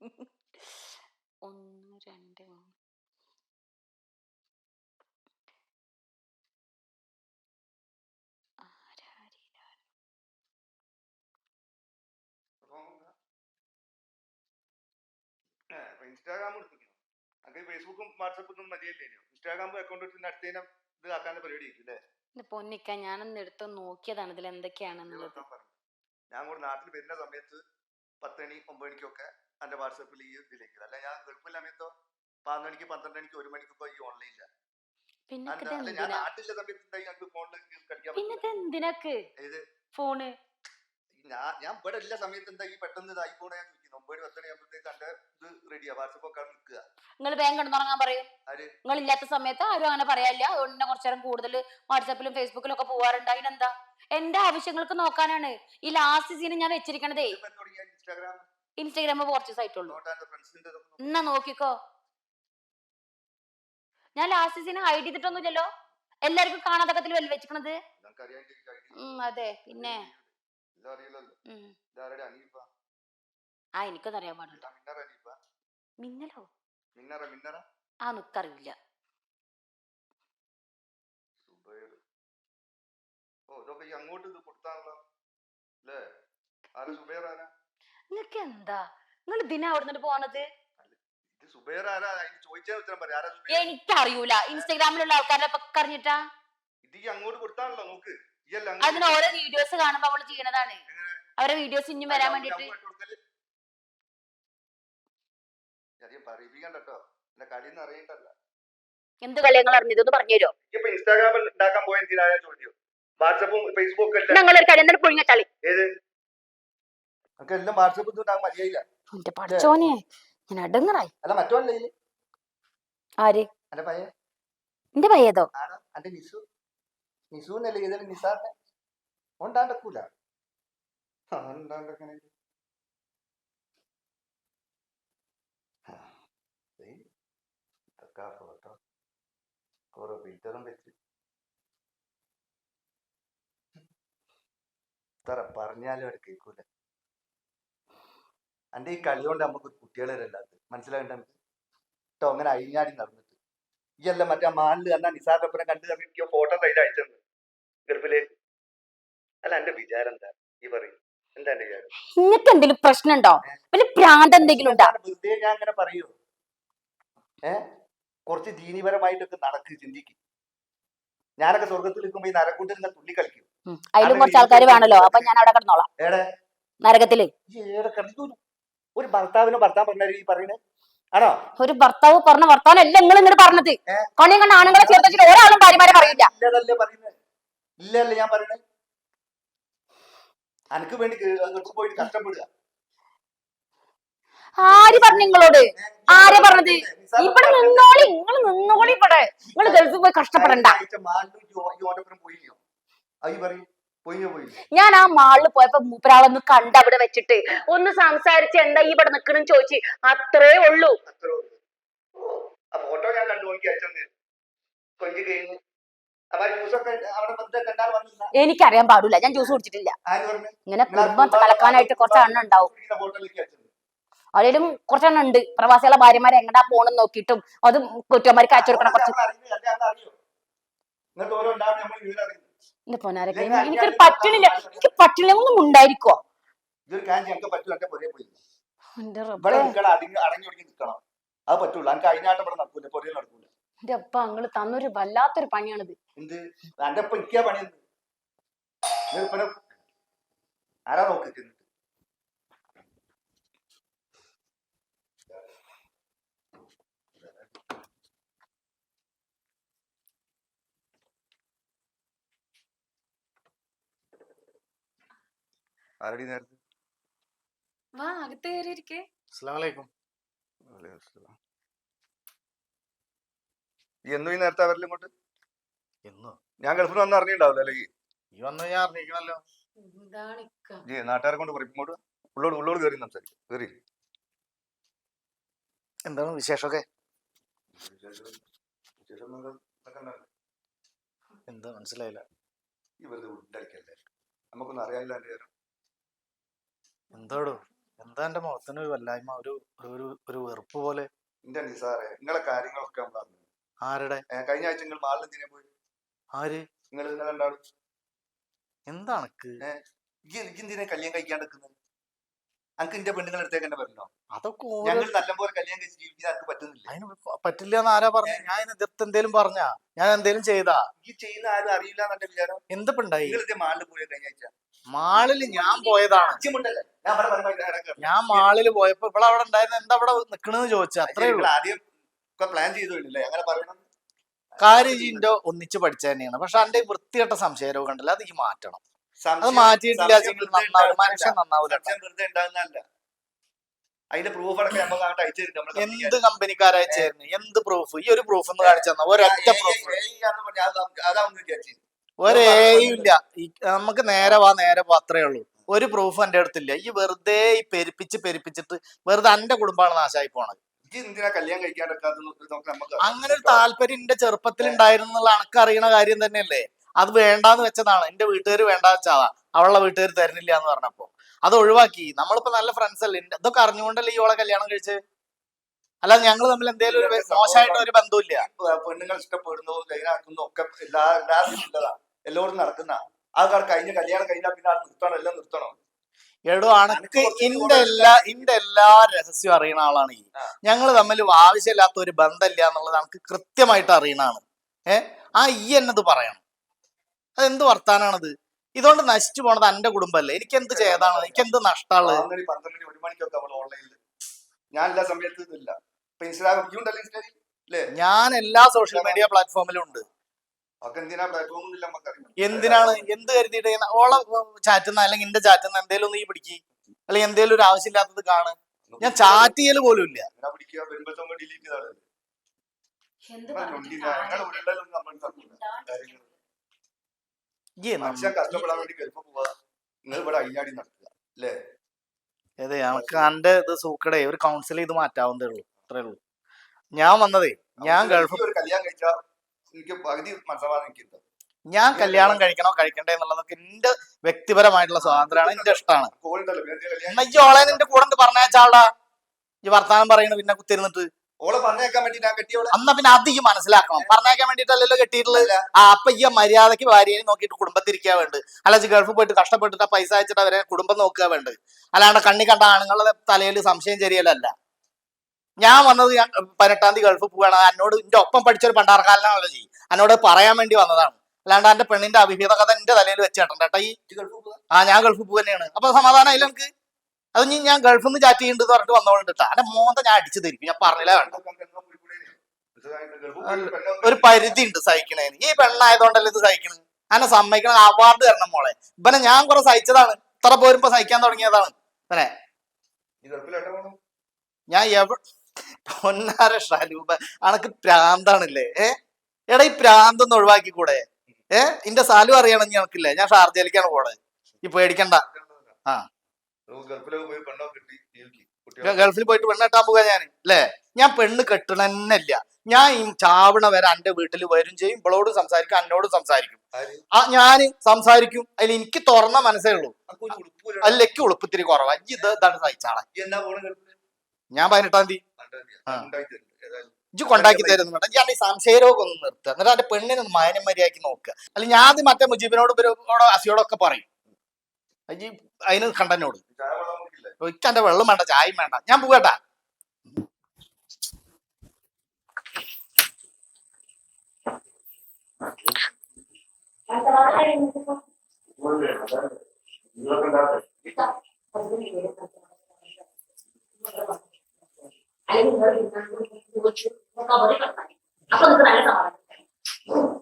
ഒന്ന് രണ്ട് മൂന്ന്. ഇൻസ്റ്റാഗ്രാം എടുത്തിരിക്കണം. അങ്ങനെ ഫേസ്ബുക്കും വാട്സപ്പും ഒന്നും മതിയല്ലേ ഇൻസ്റ്റാഗ്രാം അക്കൗണ്ട് എടുത്ത് അടുത്തേനും ഇത് ആക്കാനുള്ള പരിപാടി അല്ലേ? പൊന്നിക്ക ഞാനൊന്ന് എടുത്ത് നോക്കിയതാണ് ഇതിൽ എന്തൊക്കെയാണെന്നുള്ളത് ഞാൻ. കൂടെ നാട്ടിൽ വരുന്ന സമയത്ത് പത്തണി ഒമ്പത് മണിക്കൊക്കെ എന്റെ വാട്സപ്പിൽ ഈ ഇതിലേക്ക് അല്ല ഞാൻ ഗൾഫിൽ സമയത്തോ പതിനൊന്ന് മണിക്ക് പന്ത്രണ്ട് മണിക്ക് ഒരു മണിക്കൊക്കെ ഈ ഓൺലൈനില്ല ഞാൻ നാട്ടിലെ സമയത്ത് ഞങ്ങൾക്ക് ഫോണിൽ കളിക്കാൻ ഫോണ്. ഞാൻ ഞാൻ ഇവിടെ എല്ലാ സമയത്ത് എന്താ ഈ പെട്ടെന്ന് ഇത് ഐഫോൺ ഞാൻ ചോദിക്കുന്നു. ഒമ്പത് പത്ത് മണിയാകുമ്പോഴത്തേക്ക് എന്റെ ഇത് റെഡിയാ വാട്സപ്പ് ഒക്കെ നിൽക്കുക. നിങ്ങൾ വേഗം കിടന്നുറങ്ങാൻ പറയും. ആര്? നിങ്ങൾ ഇല്ലാത്ത സമയത്ത് ആരും അങ്ങനെ പറയാനില്ല. അതുകൊണ്ട് തന്നെ കുറച്ചു നേരം കൂടുതൽ വാട്സാപ്പിലും ഫേസ്ബുക്കിലും ഒക്കെ പോവാറുണ്ട്. അതിനെന്താ? എന്റെ ആവശ്യങ്ങൾക്ക് നോക്കാനാണ്. ഈ ലാസ്റ്റ് സീൻ ഞാൻ വെച്ചിരിക്കണതേ. ഇൻസ്റ്റാഗ്രാം? ഇൻസ്റ്റാഗ്രാമ് കുറച്ച് ആയിട്ടുള്ളൂ. എന്നാ നോക്കിക്കോ. ഞാൻ ലാസ്റ്റ് സീൻ ഹൈഡ് ചെയ്തിട്ടൊന്നുമില്ലല്ലോ. എല്ലാവർക്കും കാണാതക്കത്തിൽ വല്ല വെച്ചിക്കണത് അതെ പിന്നെ. ആ എനിക്കൊന്നും അറിയാൻ പാടില്ല മിന്നലോ? ആ നിക്കറിയില്ല അങ്ങോട്ട് ഇത് കൊടുത്താണല്ലോ. അല്ലേ ആരാ സുബൈർ ആരാ നിങ്ങക്ക് എന്താ നിങ്ങൾ ദിന അവിടെ പോണത് എനിക്കറിയൂല. ഇൻസ്റ്റാഗ്രാമിലുള്ള ആൾക്കാരുടെ ഒക്കെ അറിഞ്ഞിട്ടാ അങ്ങോട്ട് കൊടുത്താണല്ലോ നോക്ക്. അതിന് ഓരോ വീഡിയോസ് കാണുമ്പോ അവൾ ചെയ്യണതാണ്. അവരെ വീഡിയോസ് ഇനി വരാൻ വേണ്ടിട്ട് എന്ത് കളിയങ്ങൾ അറിഞ്ഞതൊന്ന് പറഞ്ഞുതരോ ഇൻസ്റ്റാഗ്രാമിൽ ഉണ്ടാക്കാൻ പോയ ചോദ്യം? വാട്സപ്പും ഫേസ്ബുക്കും എല്ലാം ഞങ്ങളൊരു കളി എന്താണ്? പുഴുങ്ങ കളി. ഏത്? നമുക്ക് എല്ലാം വാട്സപ്പ് ഉണ്ടാകാൻ മതിയായില്ല. എന്റെ പഠിച്ചോനെ ഞാൻ അടങ്ങറായി. അല്ല മറ്റോല്ലേ ആര്? അന്റെ പയ്യൻ. എന്റെ പയ്യതോ? അന്റെ നിസു നിസു എന്നല്ലേ ഏതായാലും നിസാറിനെ ഉണ്ടാണ്ടക്കൂല ഉണ്ടാണ്ടങ്ങനെ ഫോട്ടോ. ഓരോ ഫിൽറ്ററും വെച്ച്. ഇത്ര പറഞ്ഞാലും അവിടെ കേൾക്കൂല. അന്റെ ഈ കളി കൊണ്ട് നമുക്ക് കുട്ടികളെ അല്ലാത്ത മനസ്സിലാകണ്ട നമുക്ക് കേട്ടോ അങ്ങനെ അഴിഞ്ഞാടി നടന്നിട്ട്. ഈ അല്ല മറ്റേ മാനിൽ കണ്ട നിസാറിനൊപ്പം കണ്ടു എനിക്ക് ഫോട്ടോ സൈഡ് അയച്ചത് ഗർഭിലേക്ക് അല്ല എന്റെ വിചാരം എന്താ? ഈ പറയും. എന്താ എന്റെ വിചാരം? നിനക്ക് എന്തെങ്കിലും പ്രശ്നമുണ്ടോ? പിന്നെ ഭ്രാന്ത് എന്തെങ്കിലും ഉണ്ടോ? വെറുതെ ഞാൻ അങ്ങനെ പറയൂ. ഏ? കുറച്ച് ദീനിപരമായിട്ടൊക്കെ നടക്ക് ചിന്തിക്കും. ഞാനൊക്കെ സ്വർഗത്തിൽ നിൽക്കുമ്പോ ഈ നരക്കൂട്ടിൽ നിന്ന് തുള്ളി കളിക്കും. അതിലും കുറച്ച് ആൾക്കാർ വേണല്ലോ. അപ്പൊ ഞാൻ അവിടെ കിടന്നോളാം. നരകത്തിൽ. കിടന്നു? ഒരു ഭർത്താവിന് ഭർത്താവ് പറഞ്ഞ ഈ പറയുന്നത് ആണോ? ഒരു ഭർത്താവ് പറഞ്ഞ ഭർത്താവല്ല നിങ്ങൾ ഇങ്ങോട്ട് പറഞ്ഞത്. കണിയും കണി കണ്ട ആണുങ്ങളെ ചേർത്തിട്ട് ഒരാളും ഭാര്യമാരെ പറയില്ല. ഇല്ലതല്ലേ പറയുന്നത് ഇല്ലല്ലേ ഞാൻ പറയുന്നത് അനക്ക് വേണ്ടി അങ്ങോട്ട് പോയിട്ട് കഷ്ടപ്പെടുക. ആര് പറഞ്ഞു നിങ്ങളോട്? ആര് പറഞ്ഞത്? ഇവിടെ നിന്നോളി നിങ്ങൾ നിന്നോളി ഇവിടെ. നിങ്ങൾ ഗൾഫിൽ പോയി കഷ്ടപ്പെടണ്ട. പോയില്ലയോ? അയ്യ പറയും. ഞാൻ ആ മാളിൽ പോയപ്പോ മൂപ്പരാളൊന്ന് കണ്ട അവിടെ വെച്ചിട്ട് ഒന്ന് സംസാരിച്ച് എന്താ ഈ ഇവിടെ നിക്കണം ചോദിച്ചു അത്രേ ഉള്ളൂ. ഫോട്ടോ ഞാൻ കണ്ടു നോക്കി കൊഞ്ച് കഴിഞ്ഞു. എനിക്കറിയാൻ പാടില്ല. ഞാൻ ജ്യൂസ് കുടിച്ചിട്ടില്ല. ഇങ്ങനെ കുടുംബം കലക്കാനായിട്ട് കുറച്ച് എണ്ണ ഉണ്ടാവും. അതിലും കുറച്ചെണ്ണം ഉണ്ട്. പ്രവാസികളെ ഭാര്യമാരെ എങ്ങടാ പോണെന്ന് നോക്കിയിട്ടും അത് കുറ്റവന്മാർക്ക് അയച്ചു കൊടുക്കണം കുറച്ച്. എന്റെ പൊന്നാരൊക്കെ എനിക്കൊരു പറ്റണില്ല. എനിക്ക് പറ്റില്ല ഒന്നും ഉണ്ടായിരിക്കോ ഇതൊരു കാര്യം ഞങ്ങൾക്ക് പറ്റില്ല. എന്റെ പൊരേ പോയി. എന്റെ ഇവിടെ നിൽക്കണം അടങ്ങി അടങ്ങി ഒടുങ്ങി നിൽക്കണം. അത് പറ്റുള്ളൂ എനിക്ക് അതിനായിട്ട് ഇവിടെ നടക്കൂല. പൊരയിൽ നടക്കൂല. എന്റെ അപ്പ അങ്ങൾ തന്നൊരു വല്ലാത്തൊരു പണിയാണിത്. എന്ത്? എന്റെ ഇപ്പൊ എനിക്കാ പണി ആരാ നോക്കി ആരടി നേരത്തെ? വാ അകത്ത് കയറിയിരിക്കേ. അസ്സലാമലൈക്കും. ഈ എന്നും ഈ നേരത്തെ അവരിലും ഇങ്ങോട്ട്? എന്നോ? ഞാൻ ഗൾഫിൽ അല്ലെങ്കിൽ ഈ വന്ന ഞാൻ അറിഞ്ഞിരിക്കണല്ലോ. എന്താണ് ഇക്ക ഈ നാട്ടുകാരെ കൊണ്ട് പറയും ഇങ്ങോട്ട്. ഉള്ളോട് ഉള്ളോട് കയറി സംസാരിക്കും കയറി എന്താണ് വിശേഷമൊക്കെ എന്താ? മനസ്സിലായില്ല. ഈ വെറുതെ ഉണ്ടടിക്കല്ലേ നമുക്കൊന്നും അറിയാനില്ല എന്റെ കാര്യം എന്താടോ? എന്താ എന്റെ മുഖത്തിന് ഒരു വല്ലായ്മ ഒരു ഒരു ഒരു വെറുപ്പ് പോലെ? എന്റെ നിസാറെ നിങ്ങളെ കാര്യങ്ങളൊക്കെ നമ്മൾ അറിഞ്ഞു ആരുടെ? ഏ, കഴിഞ്ഞ ആഴ്ച നിങ്ങൾ മാളിൽ എന്തിനാ പോയി? ആര്? നിങ്ങൾ ഇന്നലെ കണ്ടാളു എന്താണക്ക് എനിക്ക് എനിക്ക് എന്തിനാ കല്യാണം കഴിക്കാൻ നിൽക്കുന്നത് അനക്ക് എന്റെ പെണ്ണുങ്ങൾ എടുത്തേക്ക് തന്നെ പറഞ്ഞോ അതൊക്കെ ഞങ്ങൾ നല്ലപോലെ കല്യാണം കഴിച്ച് ജീവിക്കാൻ അനക്ക് പറ്റുന്നില്ല? അതിന് പറ്റില്ല എന്ന് ആരാ പറഞ്ഞ? ഞാൻ എതിർത്ത് എന്തേലും പറഞ്ഞ? ഞാൻ എന്തേലും ചെയ്താ? ഈ ചെയ്യുന്ന ആരും അറിയില്ല എന്നെ വിചാരം? എന്തിപ്പോ ഉണ്ടായി? മാളിൽ പോയ കഴിഞ്ഞ ആഴ്ച. മാളിൽ ഞാൻ പോയതാണ്. ഞാൻ മാളിൽ പോയപ്പോ ഇവിടെ അവിടെ ഉണ്ടായിരുന്ന. എന്താ അവിടെ നിക്കണെന്ന് ചോദിച്ചു? അത്രേ ഉള്ളു. ആദ്യം പ്ലാൻ ചെയ്തോണ്ടില്ലേ അങ്ങനെ പറയണം. കാര്യം ഒന്നിച്ച് പഠിച്ച തന്നെയാണ്. പക്ഷെ എന്റെ വൃത്തികെട്ട രോഗം ഉണ്ടല്ലോ അത് ഈ മാറ്റണം. അത് മാറ്റിയിട്ടില്ല. മനുഷ്യൻ വെറുതെ ഉണ്ടാകുന്നതല്ല. അതിന്റെ പ്രൂഫ് അടക്കം നമുക്ക് അങ്ങോട്ട് അയച്ചു തരും. നമ്മൾ എന്ത് എന്ത് പ്രൂഫ് ഈ ഒരു പ്രൂഫ് ഒന്ന് കാണിച്ചു തന്നാ. ഒരൊറ്റ പ്രൂഫ് അതാവുന്ന വിചാരിച്ചു ഒരു ഏയും ഇല്ല. നമുക്ക് നേരെ വാ നേരെ പോ അത്രേ ഉള്ളൂ. ഒരു പ്രൂഫ് എന്റെ അടുത്തില്ല. ഈ വെറുതെ ഈ പെരുപ്പിച്ച് പെരുപ്പിച്ചിട്ട് വെറുതെ എന്റെ കുടുംബമാണ് നാശമായി പോണത്. അങ്ങനെ ഒരു താല്പര്യം എന്റെ ചെറുപ്പത്തിൽ ഉണ്ടായിരുന്നുള്ള എന്നുള്ള അനക്ക് അറിയണ കാര്യം തന്നെയല്ലേ? അത് വേണ്ടാന്ന് വെച്ചതാണ്. എന്റെ വീട്ടുകാർ വേണ്ട വെച്ചാ അവളുടെ വീട്ടുകാർ തരുന്നില്ല എന്ന് പറഞ്ഞപ്പോ. അത് ഒഴിവാക്കി. നമ്മളിപ്പോ നല്ല ഫ്രണ്ട്സ് അല്ലേ? ഇതൊക്കെ അറിഞ്ഞുകൊണ്ടല്ലേ ഇവളെ കല്യാണം കഴിച്ച്? അല്ലാതെ ഞങ്ങൾ തമ്മിൽ എന്തെങ്കിലും ഒരു മോശമായിട്ട് ഒരു ബന്ധമില്ല പെണ്ണുങ്ങൾ ഇഷ്ടപ്പെടുന്നു ലൈനാക്കുന്നു ഒക്കെ എല്ലാ എല്ലാവരും നടക്കുന്ന ആ കഴിഞ്ഞ കല്യാണം കഴിഞ്ഞാൽ പിന്നെ അത് നിർത്തണം എല്ലാം നിർത്തണം? എടോ അണക്ക് ഇന്റെ എല്ലാ ഇന്റെ എല്ലാ രഹസ്യവും അറിയുന്ന ആളാണ് ഈ. ഞങ്ങൾ തമ്മിൽ ആവശ്യമില്ലാത്ത ഒരു ബന്ധമില്ല എന്നുള്ളത് നമുക്ക് കൃത്യമായിട്ട് അറിയണാണ് ഏഹ് ആ ഈ എന്നത് പറയണം. അതെന്ത് വർത്താനാണത്? ഇതുകൊണ്ട് നശിച്ചു പോണത് എന്റെ കുടുംബമല്ലേ എനിക്ക് എന്ത് ചെയ്താണ് എനിക്ക് എന്ത് നഷ്ടമുള്ളത് പന്ത്രണ്ട് പന്ത്രണ്ട് മണി ഒരു മണിക്കൊക്കെ അവൾ ഓൺലൈനിൽ ഞാൻ എല്ലാ സമയത്തും ഇതില്ല. ഇപ്പൊ ഇൻസ്റ്റാഗ്രാം ഈ ഉണ്ടല്ലോ ഇൻസ്റ്റാഗ്രാം അല്ലേ ഞാൻ എല്ലാ സോഷ്യൽ മീഡിയ പ്ലാറ്റ്ഫോമിലും ഉണ്ട്. ഒക്കെ എന്തിനാ പ്ലാറ്റ്ഫോം ഒന്നും നമുക്കറിയാം. എന്തിനാണ്? എന്ത് കരുതിയിട്ട്? ഞാൻ ഓളെ ചാറ്റുന്ന അല്ലെങ്കിൽ എന്റെ ചാറ്റുന്ന എന്തേലും ഒന്ന് ഈ പിടിക്കി. അല്ലെങ്കിൽ എന്തേലും ഒരു ആവശ്യമില്ലാത്തത് കാണ്. ഞാൻ ചാറ്റ് ചെയ്യൽ പോലും ഇല്ല. പിടിക്കുക ഡിലീറ്റ് ചെയ്താണ് എന്ത് പറഞ്ഞിട്ടും ഞങ്ങൾ. നമ്മൾ തമ്മിൽ കാര്യങ്ങൾ മനുഷ്യൻ കഷ്ടപ്പെടാൻ വേണ്ടി ഗൾഫ് പോവാ. നിങ്ങൾ ഇവിടെ അയ്യാടി നടക്കുക അല്ലേ? അതെ നമുക്ക് എന്റെ ഇത് സൂക്കടേ ഒരു കൗൺസിൽ ചെയ്ത് മാറ്റാവുന്നതേ ഉള്ളൂ അത്രേ ഉള്ളൂ. ഞാൻ വന്നതേ ഞാൻ ഗൾഫ് ഒരു കല്യാണം കഴിച്ചാൽ എനിക്ക് പകുതി മനസ്സമാധാനം എനിക്കുണ്ട്. ഞാൻ കല്യാണം കഴിക്കണോ കഴിക്കണ്ടേ എന്നുള്ളതൊക്കെ എന്റെ വ്യക്തിപരമായിട്ടുള്ള സ്വാതന്ത്ര്യമാണ് എന്റെ ഇഷ്ടമാണ് ഈ ഓളെ നിന്റെ കൂടെ പറഞ്ഞാച്ചാളാ ഈ വർത്താനം പറയണ പിന്നെ കുത്തിരുന്നിട്ട് ഓളെ പറഞ്ഞേക്കാൻ വേണ്ടി ഞാൻ കെട്ടിയോളെ അന്നാ പിന്നെ ഈ മനസ്സിലാക്കണം. പറഞ്ഞേക്കാൻ വേണ്ടിട്ടല്ലല്ലോ കെട്ടിയിട്ടുള്ളത്? ആ അപ്പൊ ഈ മര്യാദയ്ക്ക് ഭാര്യയെ നോക്കിയിട്ട് കുടുംബത്തിരിക്കാൻ വേണ്ട അല്ലാതെ ഗൾഫ് ഗൾഫിൽ പോയിട്ട് കഷ്ടപ്പെട്ടിട്ട് ആ പൈസ അയച്ചിട്ട് അവരെ കുടുംബം നോക്കുക വേണ്ട അല്ലാണ്ട് കണ്ണി കണ്ട ആണുങ്ങളുടെ തലയിൽ സംശയം ചെറിയല്ല ഞാൻ വന്നത് ഞാൻ പതിനെട്ടാം തീയതി ഗൾഫിൽ പോവാണ്. എന്നോട് എന്റെ ഒപ്പം പഠിച്ചൊരു പണ്ടാർക്കാലനാണല്ലോ ചെയ്യും എന്നോട് പറയാൻ വേണ്ടി വന്നതാണ്. അല്ലാണ്ട് എന്റെ പെണ്ണിന്റെ അഭിഹിത കഥ എന്റെ തലയിൽ വെച്ചേട്ടൻ കേട്ടോ ഈ. ഗൾഫ് ആ ഞാൻ ഗൾഫ് പോവുക തന്നെയാണ് അപ്പൊ സമാധാനം അതിൽ എനിക്ക് അത് ഞാൻ ഗൾഫിൽ നിന്ന് ചാറ്റ് ചെയ്യുന്നുണ്ട് പറഞ്ഞിട്ട് വന്നോളുണ്ട് കേട്ടോ എന്റെ മോന്ത ഞാൻ അടിച്ചു തരിക്കും ഞാൻ പറഞ്ഞില്ല വേണ്ട ഒരു പരിധി ഉണ്ട് സഹിക്കണേന്. ഈ പെണ്ണായതുകൊണ്ടല്ലേ ഇത് സഹിക്കണത് അന്നെ സമ്മതിക്കണ. അവാർഡ് തരണം മോളെ. ഇവനെ ഞാൻ കുറെ സഹിച്ചതാണ്. ഇത്ര പോരുമ്പോ സഹിക്കാൻ തുടങ്ങിയതാണ്. ഇവനെ. ഞാൻ എവ പൊന്നാര ഷാലൂബ അനക്ക് പ്രാന്താണില്ലേ? ഏ? എടാ ഈ പ്രാന്തൊന്ന് ഒഴിവാക്കി കൂടെ ഏ? ഇന്റെ സാലു അറിയണമെങ്കിൽ എനിക്കില്ലേ ഞാൻ ഷാർജയിലേക്കാണ് പോണത് ഈ പേടിക്കണ്ട. ആ. ഗൾഫിലൊക്കെ പോയി പെണ്ണോ കിട്ടി ജീവിക്കും ഗ- കുട്ടികൾ ഗൾഫിൽ പോയിട്ട് പെണ്ണ് കെട്ടാൻ പോകാ ഞാൻ അല്ലേ ഞാൻ പെണ്ണ് കെട്ടണന്നല്ല. ഞാൻ ഈ ചാവണ വരെ എന്റെ വീട്ടിൽ വരും ചെയ്യും. ഇവളോടും സംസാരിക്കും എന്നോടും സംസാരിക്കും. ആ ഞാൻ സംസാരിക്കും. അതിൽ എനിക്ക് തുറന്ന മനസ്സേ ഉള്ളൂ. അതിലേക്ക് ഉളുപ്പത്തിരി കുറവാ. ഇജ്ജ് ഇത് ഇതാണ് സഹിച്ചാളെ ഞാൻ പതിനെട്ടാം തീയതി. ഇജ്ജ് കൊണ്ടാക്കി തരുന്നു ഞാൻ ഈ സംശയരോഗം ഒന്ന് നിർത്തുക എന്നിട്ട് എന്റെ പെണ്ണിനൊന്ന് മാനം മര്യാദയ്ക്ക് നോക്കുക അല്ലെങ്കിൽ ഞാൻ അത് മറ്റേ മുജീബിനോട് ഇവരോടോ അസിയോടൊക്കെ പറയും. ഇജ്ജ് അതിന് കണ്ടനോട് ചായ വെള്ളം കുടിക്കില്ലേ? ഒരിക്കൽ എന്റെ വെള്ളം വേണ്ട ചായയും വേണ്ട. ഞാൻ പോകട്ടാ അല്ലെങ്കിൽ നിങ്ങൾ അപ്പൊ നിങ്ങൾക്ക് നല്ല സമാധാനം.